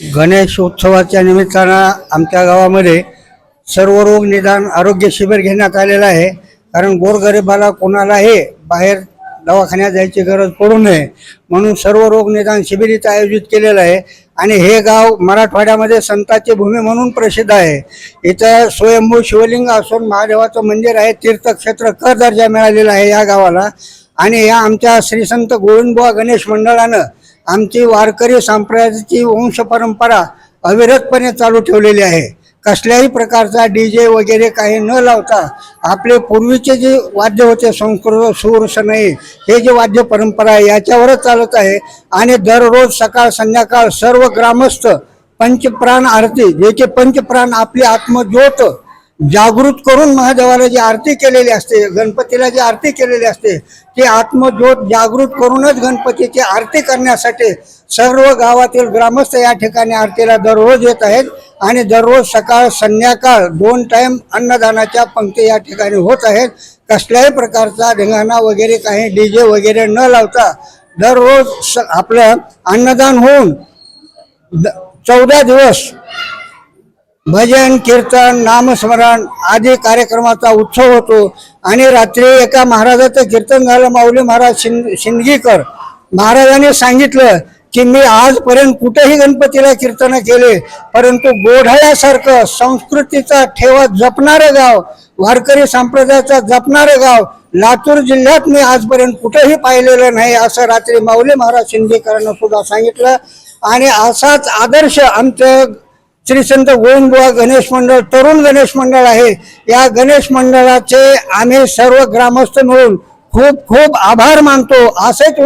गणेशोत्सवाच्या निमित्तानं आमच्या गावामध्ये सर्व रोग निदान आरोग्य शिबिर घेण्यात आलेलं आहे. कारण गोरगरिबाला कोणालाही बाहेर दवाखान्यात जायची गरज पडू नये. म्हणून सर्व रोग निदान शिबिर इथं आयोजित केलेलं आहे. आणि हे गाव मराठवाड्यामध्ये संताची भूमी म्हणून प्रसिद्ध आहे. इथं स्वयंभू शिवलिंग असून महादेवाचं मंदिर आहे. तीर्थक्षेत्र क दर्जा मिळालेला आहे या गावाला. आणि या आमच्या श्रीसंत गोविंदबुवा गणेश मंडळानं आमची वारकरी संप्रदायाची वंश परंपरा अविरतपणे चालू ठेवलेली आहे. कसल्याही प्रकारचा डी जे वगैरे काही न लावता आपले पूर्वीचे जे वाद्य होते संस्कृत सूर सनई हे जे वाद्य परंपरा आहे याच्यावरच चालत आहे. आणि दररोज सकाळ संध्याकाळ सर्व ग्रामस्थ पंचप्राण आरती जे की पंचप्राण आपली आत्मज्योत जागृत करून महादेवाला जी आरती केलेली असते गणपतीला जी आरती केलेली असते ती आत्मज्योत जागृत करूनच गणपतीची आरती करण्यासाठी सर्व गावातील ग्रामस्थ या ठिकाणी आरतीला दररोज येत आहेत आणि दररोज सकाळ संध्याकाळ दोन टाइम अन्नदानाच्या पंक्ती या ठिकाणी होत आहेत. कसल्याही प्रकारचा धिंगाणा वगैरे काही डी जे वगैरे न लावता दररोज स आपलं अन्नदान होऊन द- चौदा दिवस भजन कीर्तन नामस्मरण आदी कार्यक्रमाचा उत्सव होतो. आणि रात्री एका महाराजाचं कीर्तन झालं. माऊली महाराज शिंद शिंदगीकर महाराजांनी सांगितलं की मी आजपर्यंत कुठेही गणपतीला कीर्तन केले परंतु गोढाळ्यासारखं संस्कृतीचा ठेवा जपणारं गाव वारकरी संप्रदायाचा जपणारं गाव लातूर जिल्ह्यात मी आजपर्यंत कुठेही पाहिलेलं नाही असं रात्री माऊली महाराज शिंदेकरांना सुद्धा सांगितलं. आणि असाच आदर्श आमचं श्री संत गोविंदबुवा गणेश मंडळ तरुण गणेश मंडळ आहे. या गणेश मंडळाचे आम्ही सर्व ग्रामस्थ मिळून खूप खूप आभार मानतो. असेच